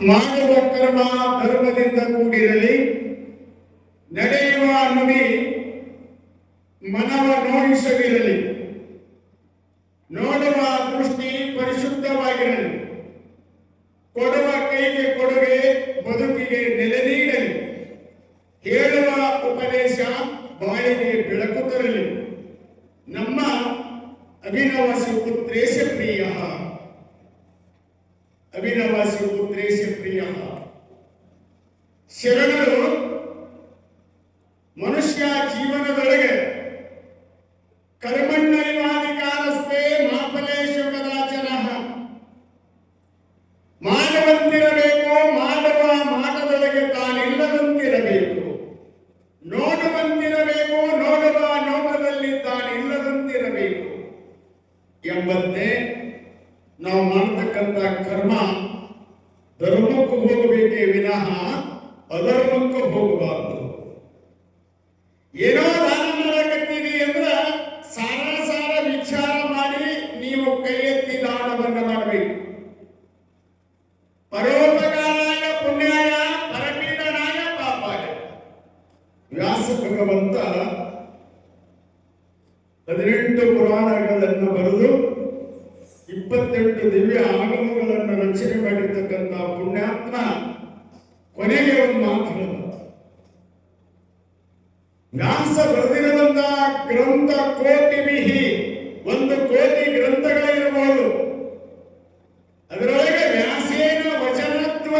ಮಾನವ ಕರ್ಮ ಧರ್ಮದಿಂದ ಕೂಡಿರಲಿ ನಡೆಯುವ ನುಡಿ ಮನವ ನೋಯಿಸದಿರಲಿ ನೋಡುವಂತಿರಬೇಕು ನೋಡದ ನೋಟದಲ್ಲಿ ತಾನಿಲ್ಲದಂತಿರಬೇಕು ಎಂಬಂತೆ ನಾವು ಮಾಡತಕ್ಕಂಥ ಕರ್ಮ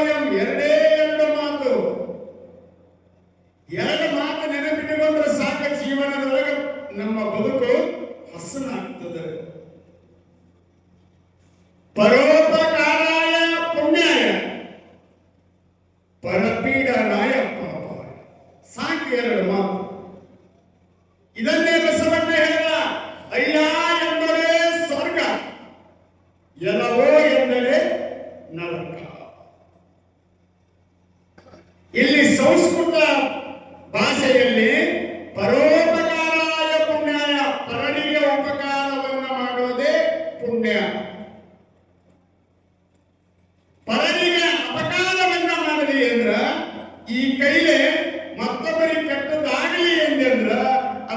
vayan viernes.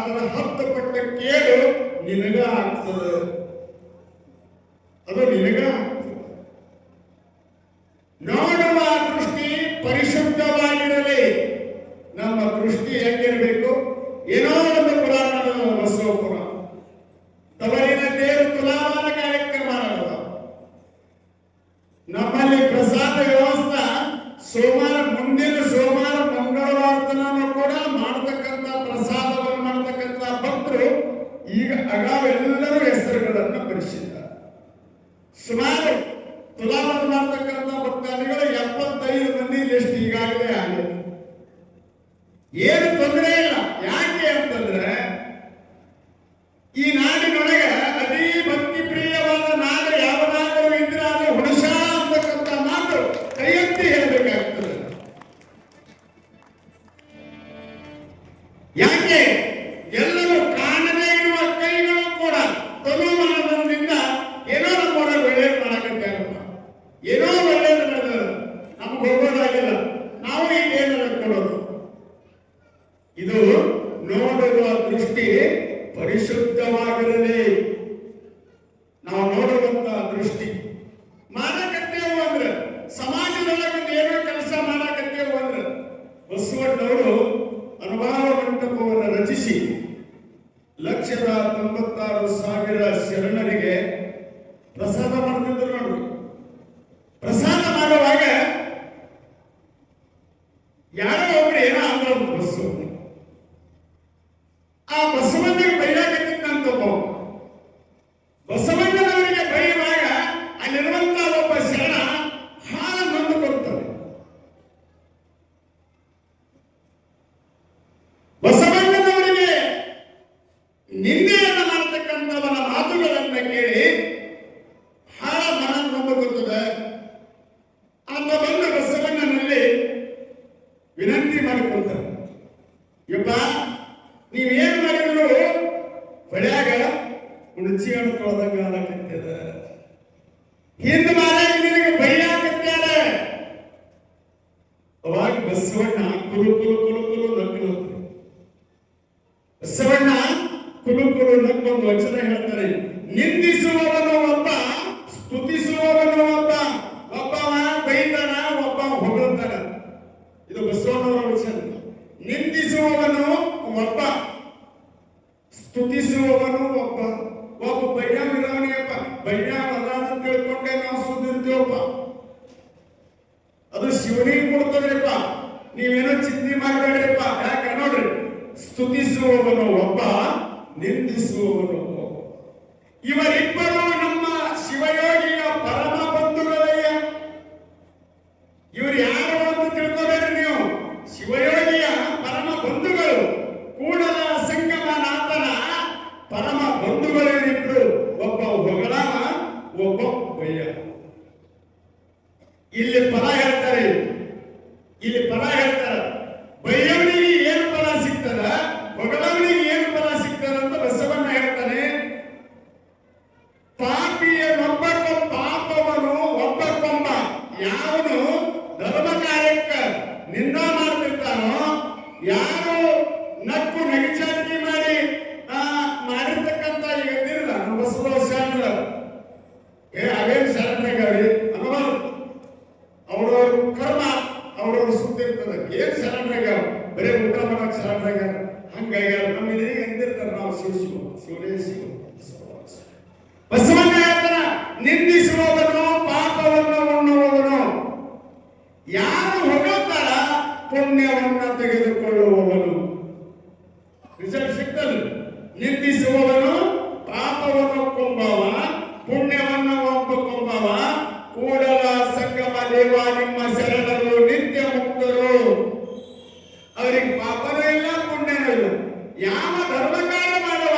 ಅದರ ಹತ್ತು ಪಟ್ಟ ಕೇಳು ನಿನಗ ಆಗ್ತದೆ. ಅದು ನಿನಗ ನೋಡುವ ದೃಷ್ಟಿ, ಪರಿಶುದ್ಧವಾಗಿರಲಿ. ನಮ್ಮ ದೃಷ್ಟಿ ಹೆಂಗಿರಬೇಕು? ಏನೋ ಒಂದು ಪುರಾಣ ಇದು ಬಸವಣ್ಣವರ ವಚನ ನಿಂದಿಸುವವನು ಒಬ್ಬ, ಸ್ತುತಿಸುವವನು ಒಬ್ಬ ಒಬ್ಬ ಬಯ್ಯ ವಿರಾವಣೆಯಪ್ಪ ಬಯ್ಯ ಅದಾನ ತಿಳ್ಕೊಂಡೆ ನಾವು ಸುದ್ದಿರ್ತೀವಪ್ಪ. ಅದು ಶಿವನಿಗೆ ಕೊಡ್ತದ್ರಿಪ್ಪ. ನೀವೇನೋ ಚಿಂತೆ ಮಾಡಬೇಡ್ರಿಪ್ಪ. ಯಾಕೆ ನೋಡ್ರಿ? ಸ್ತುತಿಸುವವನು ಒಬ್ಬ, ನಿಂದಿಸುವವನು ಇವರಿಬ್ಬರು ನಮ್ಮ ಶಿವಯೋಗಿ ಅವರಿಗೆ ಪಾಪನೂ ಇಲ್ಲ ಪುಣ್ಯನೂ ಇಲ್ಲ. ಯಾವ ಧರ್ಮಕಾರ ಮಾಡುವ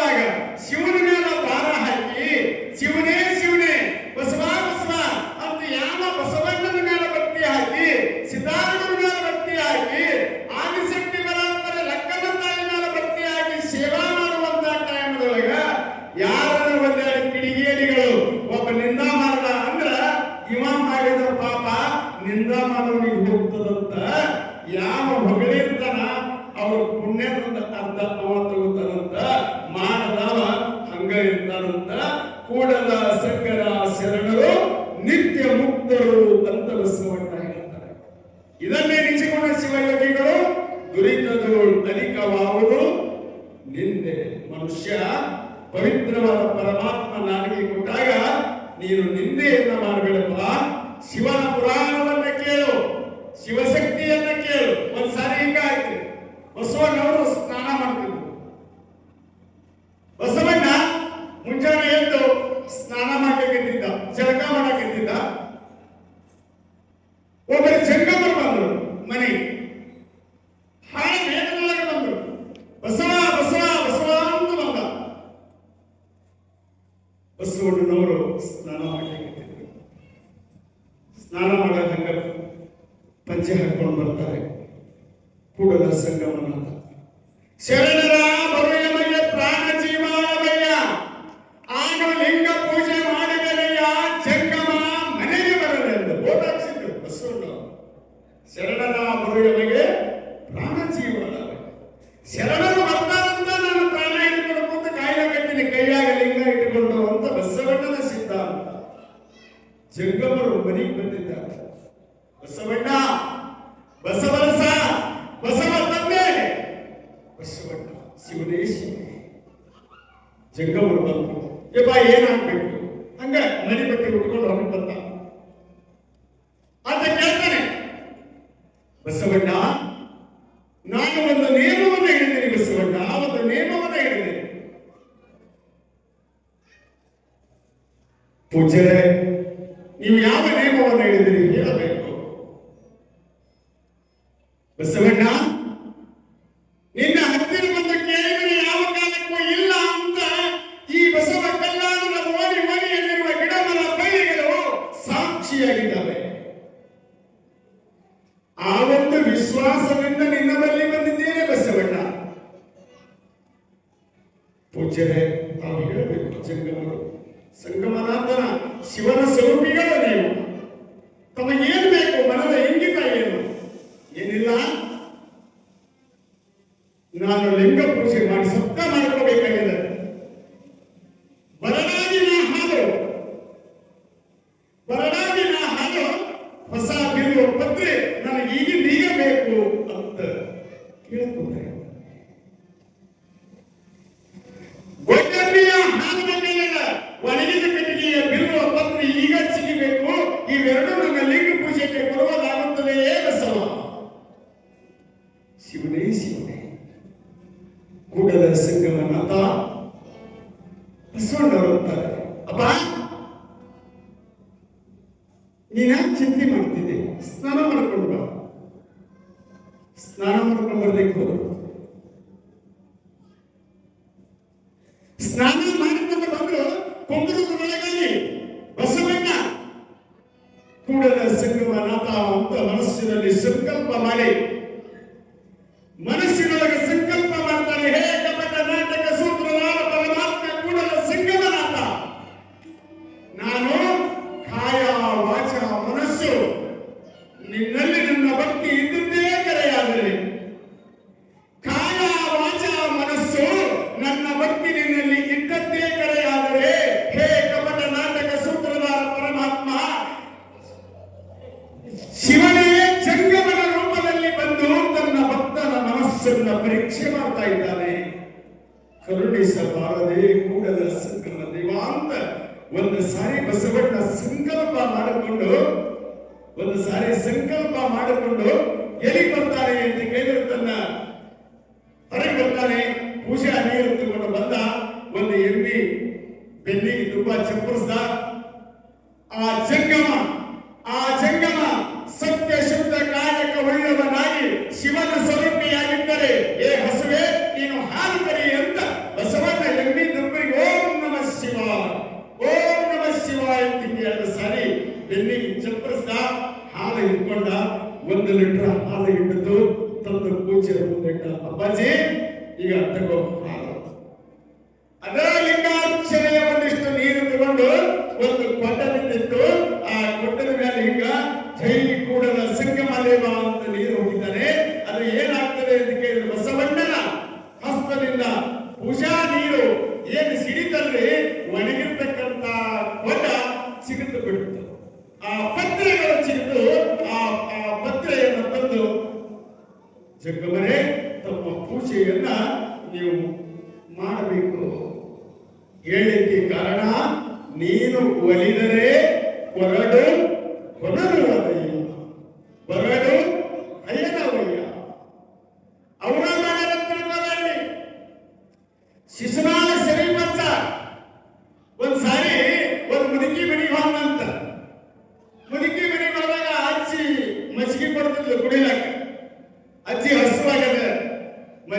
ನಿಂದೆಯನ್ನ ಮಾಡಬೇಡಪ್ಪ. ಶಿವನ ಪುರಾಣವನ್ನ ಕೇಳು. ಶಿವಶಕ್ತಿಯನ್ನ ಕೇಳು. ಒಂದ್ಸಾರಿ ಹಿಂಗಾಯ್ತು. ಬಸವಣ್ಣವರು ಸ್ನಾನ ಮಾಡ್ತಾರೆ నెరవేరు ಆಗಿದ್ದಾವೆ ಆ ಒಂದು ವಿಶ್ವಾಸದಿಂದ ನಿನ್ನ ಬಳಿ ಬಂದಿದ್ದೇನೆ, ಬಸವಣ್ಣ. ಪೂಜ್ಯರೇ, ತಾವು ಹೇಳಬೇಕು ಜಂಗಮರು ಸಂಗಮನಾಥನ ಶಿವನ ಸ್ವರೂಪಿಗಳ ನೀವು. ನನ್ನತ್ತ ಇಸ್ಕೊಂಡವ್ರು ಅಂತಾರೆ. ಅಪ್ಪ ನೀನ್ಯಾಕೆ ಚಿಂತೆ ಮಾಡ್ತಿದ್ದೆ? ಸ್ನಾನ ಮಾಡ್ಕೊಂಡು ಸ್ನಾನ ಮಾಡ್ಕೊಂಡು ಬರ್ಬೇಕು. ಅಕ್ಷರನ ಪರೀಕ್ಷೆ ಮಾಡ್ತಾ ಇದ್ದಾನೆ ಕರುಣಿಸಬಾರದೆ ಕೂಡದ ಸಂಕಲ್ಪ ದೇವ ಅಂತ ಒಂದು ಸಾರಿ ಬಸವಣ್ಣ ಸಂಕಲ್ಪ ಮಾಡಿಕೊಂಡು ಒಂದು ಸಾರಿ ಸಂಕಲ್ಪ ಮಾಡಿಕೊಂಡು ಎಲ್ಲಿ ಬರ್ತಾನೆ ಎಂದು ಕೇಳಿದ್ರೆ ಹೊರಗೆ ಬರ್ತಾನೆ ಪೂಜೆ ನೀರು ತಗೊಂಡು ಬಂದ ಒಂದು ಎಮ್ಮಿ ಬೆನ್ನಿ ತುಪ್ಪ ಚಪ್ಪರಿಸ್ದ ಆ ಜಂಗಮ ಆ ಜಂಗಮ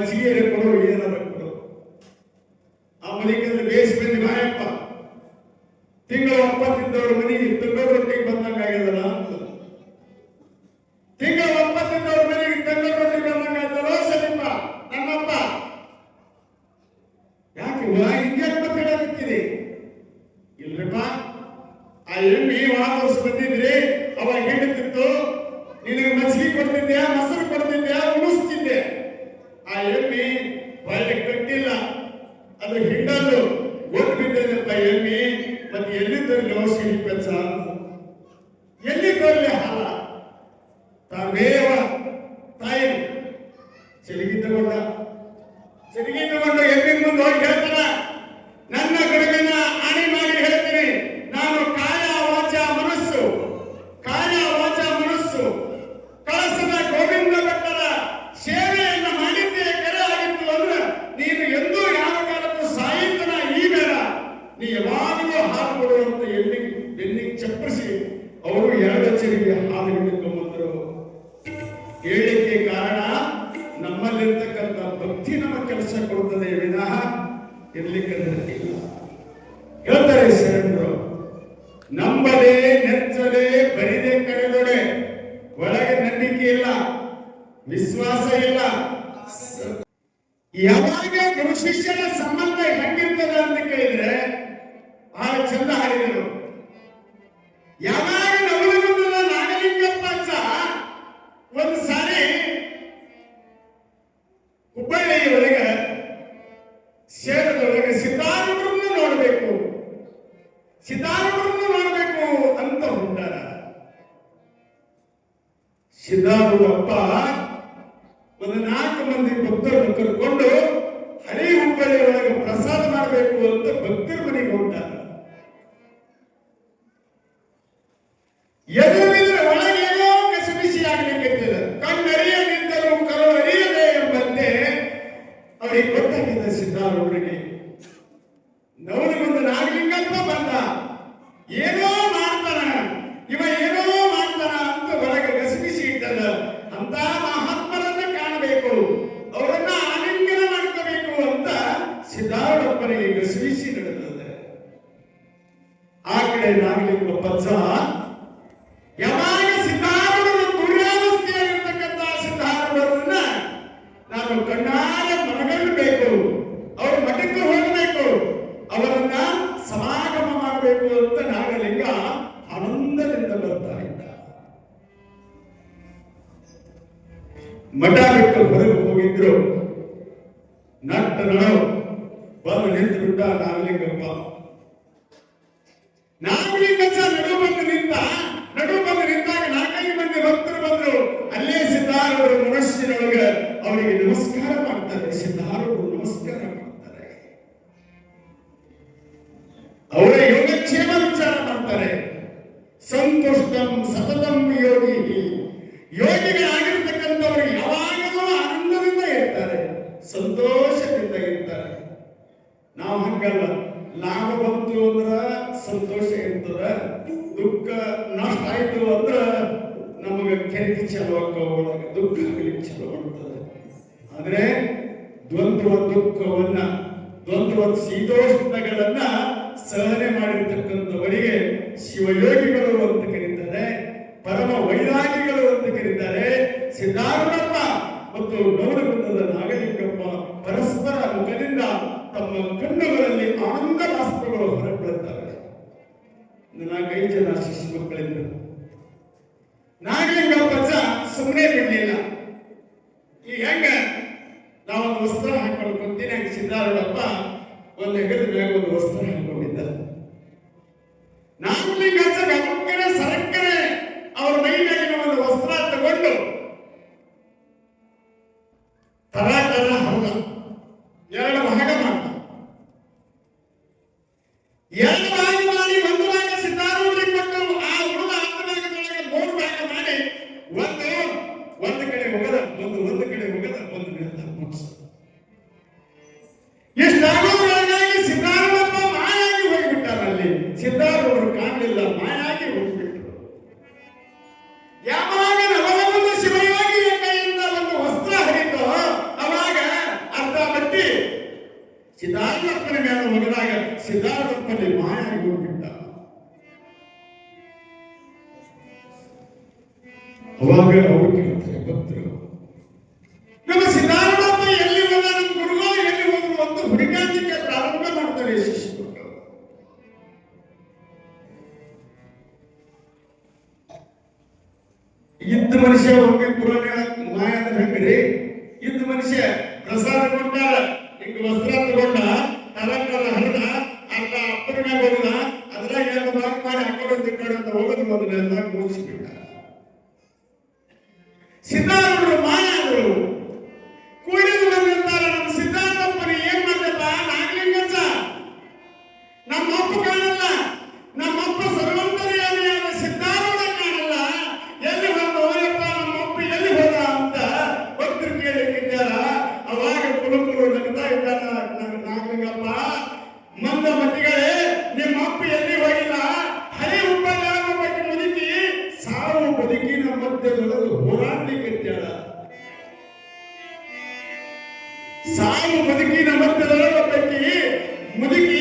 ಮಜ್ಜಿಗೆ ಕೊಡು ಏನಾರ ಕೊಡು. ಆ ಮನೆಗೆ ಬೇಸ್ಮೆಂಟ್ ಬಾಯಪ್ಪ. ತಿಂಗಳ ಒಪ್ಪತ್ತಿದ್ದವ್ರ ಮನಿ ಸಿದ್ದಾರು ಒಂದು ನಾಲ್ಕು ಮಂದಿ ಭಕ್ತರನ್ನು ಕರ್ಕೊಂಡು ಹರಿ ಹುಬ್ಬಳ್ಳಿ ಒಳಗೆ ಪ್ರಸಾದ ಮಾಡಬೇಕು ಅಂತ ಭಕ್ತಿ ఒక బచ్చ ಸಂತೋಷದಿಂದ ಇರ್ತಾರೆ ನಾವು ಹಂಗಲ್ಲ. ಲಾಭ ಬಂತು ಅಂದ್ರ ಸಂತೋಷ ಇರ್ತದ, ದುಃಖ ನಷ್ಟ ಆಯ್ತು ಅಂದ್ರ ನಮಗೆ ಕೆರೆಗೆ ಚಲೋ ಒಳಗ ದುಃಖ ಆಗ್ಲಿಕ್ಕೆ ಚಲೋ ಮಾಡ್ತದೆ ಆದ್ರೆ ದ್ವಂದ್ವ ದುಃಖವನ್ನ, ದ್ವಂದ್ವ ಶೀತೋಷ್ಣಗಳನ್ನ ಸಹನೆ ಮಾಡಿರ್ತಕ್ಕಂಥವರಿಗೆ ಶಿವಯೋಗಿಗಳು ಅಂತ ಕರೀತಾರೆ, ಪರಮ ವೈರಾಗಿಗಳು ಅಂತ ಕರೀತಾರೆ. ಸಿದ್ಧಾರೂಢಪ್ಪ ಮತ್ತು ಗೌರವೃಂದದ ನಾಗಲಿಂಗಪ್ಪ ಪರಸ್ಪರ ಮುಖದಿಂದ ತಮ್ಮ ಕಣ್ಣುಗಳಲ್ಲಿ ಆನಂದ ಬಾಷ್ಪಗಳು ಹೊರಬೀಳುತ್ತವೆ ನಾಲ್ಕೈದು ಜನ ಶಿಶು ಮಕ್ಕಳಿಂದ ನಾಗಲಿಂಗಪ್ಪ ಸುಮ್ಮನೆ ಬಿಡ್ಲಿಲ್ಲ. ಈ ಹೆಂಗ ನಾವೊಂದು ವಸ್ತ್ರ ಹಾಕೊಂಡು ಕುಂತೀನಿ ಹಂಗೆ ಸಿದ್ಧಾರೂಢಪ್ಪ ಒಂದು ಹೆಗದ ಮ್ಯಾಗ ಒಂದು ವಸ್ತ್ರ ಹಾಕೊಂಡಿದ್ದ ನಾಗಲಿಂಗ ಗಮಕ್ಕನೆ ಒಂದು ಪ್ರಾರಂಭ ಮಾಡ್ತಾರೆ ಶಿಷ್ಯರು ಇದ್ದ ಮನುಷ್ಯ ಒಮ್ಮೆ ಪುರಾಣ ಮಾಯ ಅಂತ ಹೆಂಗ್ರಿ, ಇದ್ದ ಮನುಷ್ಯ ಪ್ರಸಾದ ಕೊಟ್ಟ ವಸ್ತ್ರ ತಗೊಂಡ ತಲಂಕಾರ ಹರಿದ ಅರ್ಧ ಅಪ್ಪನ ಅದರ ಅದ್ರಾಗ ಎರಡು ಭಾಗ ಮಾಡಿ ಹಾಕೊಂಡು ತಿಕ್ಕೊಂಡು ಅಂತ ಹೋಗೋದು ಮೊದಲೆಲ್ಲ ಮುಗಿಸ್ಬಿಟ್ಟ ಸಿದ್ಧಾರೂಢರು ಸಾವು ಬದುಕಿನ ಮಧ್ಯದೊಳಗೆ ಒಬ್ಬಾಕಿ ಮುದುಕಿ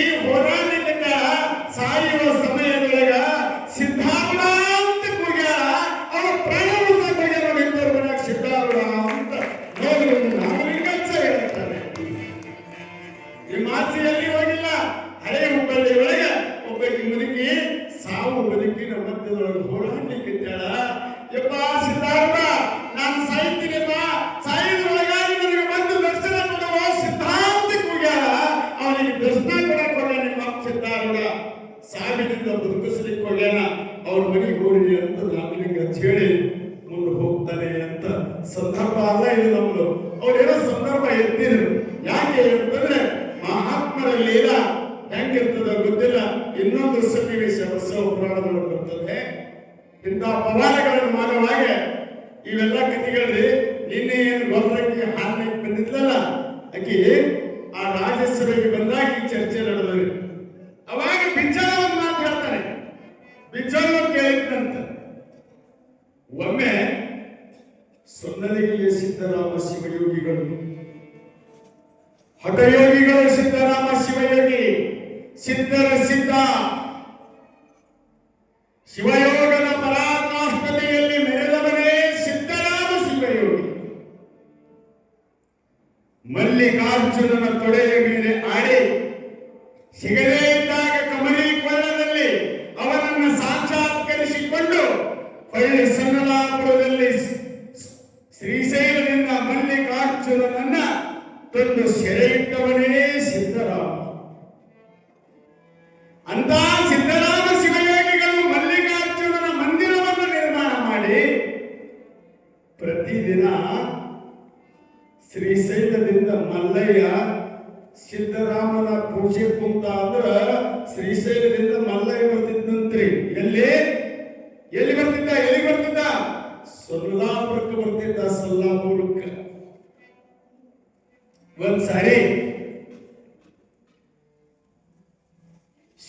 ಇಂಥ ಪವಾಡಗಳನ್ನು ಮಾಡುವಾಗ ಇವೆಲ್ಲ ಕಥೆಗಳ್ರಿ. ನಿನ್ನೆ ಏನು ಗೊಬ್ಬರಕ್ಕೆ ಹಾನಿ ಬಂದಿದ್ಲಲ್ಲ, ಆಕಿ ಆ ರಾಜೇಶ್ವರಿಗೆ ಬಂದಾಗ ಈ ಚರ್ಚೆ ನಡೆದ್ರಿ ಅವಾಗ ಬಿಜ್ಜಳ ಒಂದು ಮಾತು ಹೇಳ್ತಾರೆ. ಕೇಳಿದ್ದಂತ ಒಮ್ಮೆ ಸೊನ್ನದಿಗೆಯ ಸಿದ್ದರಾಮ ಶಿವಯೋಗಿಗಳು ಹಠಯೋಗಿಗಳು ಸಿದ್ದರಾಮ ಶಿವಯೋಗಿ, ಸಿದ್ಧರ ಸಿದ್ಧ, ಶಿವಯೋಗದ ಮಲ್ಲಿಕಾರ್ಜುನನ ತೊಡೆಯ ಮೇಲೆ ಆಡಿ ಸಿಗದೇ ಇದ್ದಾಗ ಕಮಲಿ ಕೊಳ್ಳದಲ್ಲಿ ಅವನನ್ನು ಸಾಕ್ಷಾತ್ಕರಿಸಿಕೊಂಡು ಹೊಳ್ಳಿ ಸನ್ನಲಾಪುರದಲ್ಲಿ ಶ್ರೀಶೈಲದಿಂದ ಮಲ್ಲಿಕಾರ್ಜುನನನ್ನ ತಂದು ಸೆರೆಯಿಟ್ಟವನೇ ಸಿದ್ದರಾಮ. ಅಂತ ಸಿದ್ದರಾಮ ಶ್ರೀಶೈಲದಿಂದ ಮಲ್ಲಯ್ಯ ಸಿದ್ದರಾಮನ ಪೂಜೆ ಕುಂತ ಅಂದ್ರ ಶ್ರೀಶೈಲದಿಂದ ಮಲ್ಲಯ್ಯ ಬರ್ತಿದ್ದಂತ್ರಿ ಎಲ್ಲಿ? ಎಲ್ಲಿ ಬರ್ತಿದ್ದ? ಎಲ್ಲಿ ಬರ್ತಿದ್ದ? ಸೊಲ್ಲಾಪುರಕ್ಕೆ ಬರ್ತಿದ್ದ, ಸೊಲ್ಲಾಪುರಕ್ಕ. ಒಂದ್ಸಾರಿ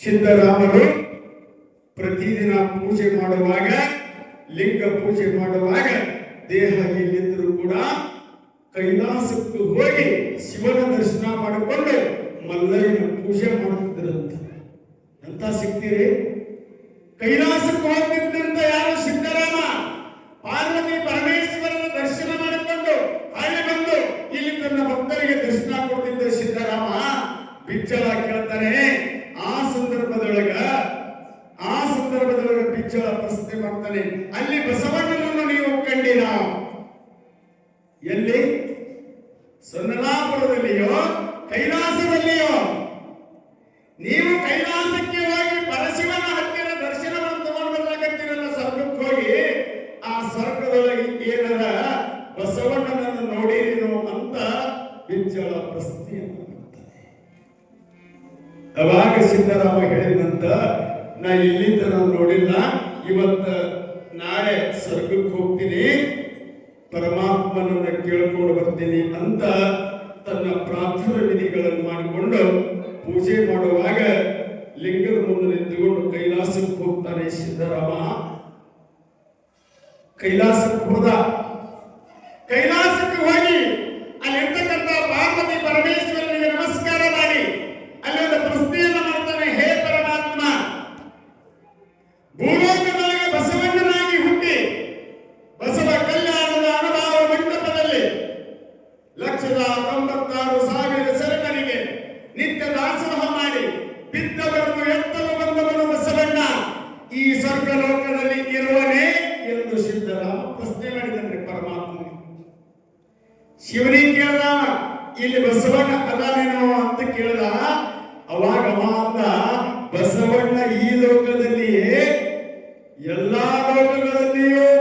ಸಿದ್ದರಾಮರು ಪ್ರತಿದಿನ ಪೂಜೆ ಮಾಡುವಾಗ, ಲಿಂಗ ಪೂಜೆ ಮಾಡುವಾಗ ದೇಹ ಎಲ್ಲಿದ್ದರೂ ಕೂಡ ಕೈಲಾಸಕ್ಕೆ ಹೋಗಿ ಶಿವನ ದರ್ಶನ ಮಾಡಿಕೊಂಡು ಮಲ್ಲಯ್ಯನ ಪೂಜೆ ಮಾಡುತ್ತಿದ್ದರಂತ ಎಂತ ಸಿಕ್ತೀರಿ? ಕೈಲಾಸಕ್ಕೆ ಹೋಗ್ತಿದ್ದಂತ ಯಾರು ಸಿದ್ದರಾಮ ಪಾರ್ವತಿ ಪರಮ ಅಂತ ತನ್ನ ಪ್ರಾರ್ಥನಾ ವಿಧಿಗಳನ್ನು ಮಾಡಿಕೊಂಡು ಪೂಜೆ ಮಾಡುವಾಗ ಲಿಂಗದ ಮುಂದೆ ನಿಂತುಕೊಂಡು ಕೈಲಾಸಕ್ಕೆ ಹೋಗ್ತಾನೆ ಸಿದ್ದರಾಮ. ಕೈಲಾಸಕ್ಕೆ ಹೋದ. ಕೈಲಾಸಕ್ಕೆ ಹೋಗಿ ಅಲ್ಲಿರ್ತಕ್ಕಂಥ ಪಾರ್ವತಿ ಪರಮೇಶ್ವರ ಎಲ್ಲಾ ಲೋಕಗಳಲ್ಲಿಯೂ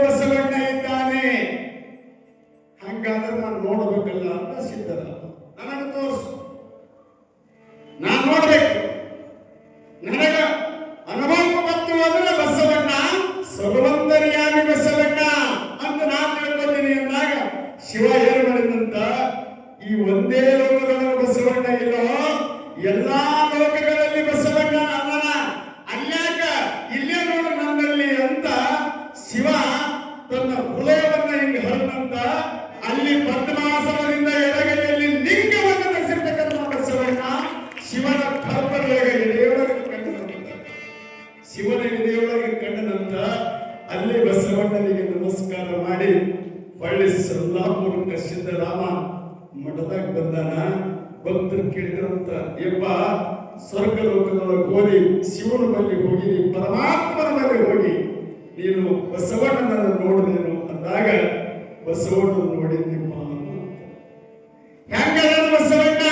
ಭಕ್ತರು ಕೇಳಿದ್ರಂತ ಎಂಬ ಸ್ವರ್ಗಲೋಕದೊಳಗೆ ಹೋಗಿ, ಶಿವನ ಬಳಿ ಹೋಗಿ ನೀ ಪರಮಾತ್ಮನ ಬಳಿ ಹೋಗಿ, ನೀನು ಬಸವಣ್ಣನನ್ನು ನೋಡಿದೇನು? ಅಂದಾಗ ಬಸವಣ್ಣ ನೋಡಿ ನಿಮ್ಮ ಹೆಂಗ ಬಸವಣ್ಣ?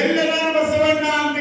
ಎಲ್ಲೆಲ್ಲ ಬಸವಣ್ಣ ಅಂತ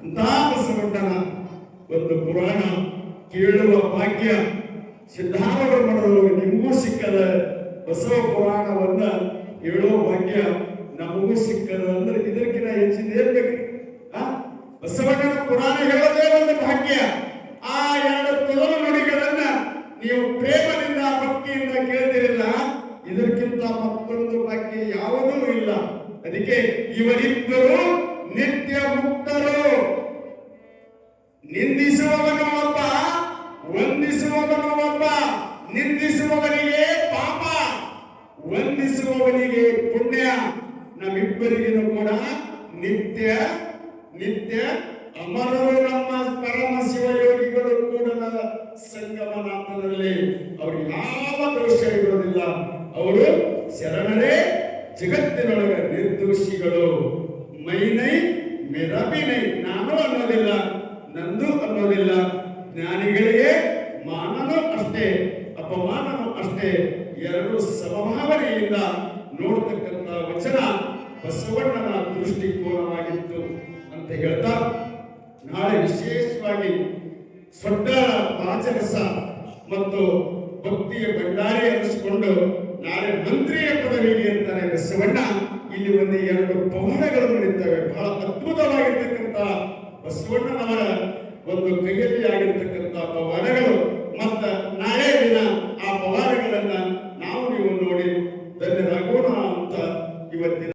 ಅಂತ ಬಸವಣ್ಣನ ಒಂದು ಪುರಾಣ ಕೇಳುವ ಭಾಗ್ಯ ಸಿದ್ಧಾರೂಢ ಮಾಡಲು ನಿಮಗೂ ಸಿಕ್ಕದ ಬಸವ ಪುರಾಣವನ್ನ ಹೇಳೋ ಭಾಗ್ಯ ನಮಗೂ ಸಿಕ್ಕದ ಅಂದ್ರೆ ಇದಕ್ಕಿಂತ ಹೆಚ್ಚಿನ ಏನ್ ಬೇಕು? ಬಸವಣ್ಣನ ಪುರಾಣ ಹೇಳೋದೇ ಒಂದು ಭಾಗ್ಯ. ಅವರು ಯಾವ ದೋಷವಿರುವುದಿಲ್ಲ ಅವರು ಶರಣರೇ ಜಗತ್ತಿನೊಳಗೆ ನಿರ್ದೋಷಿಗಳು.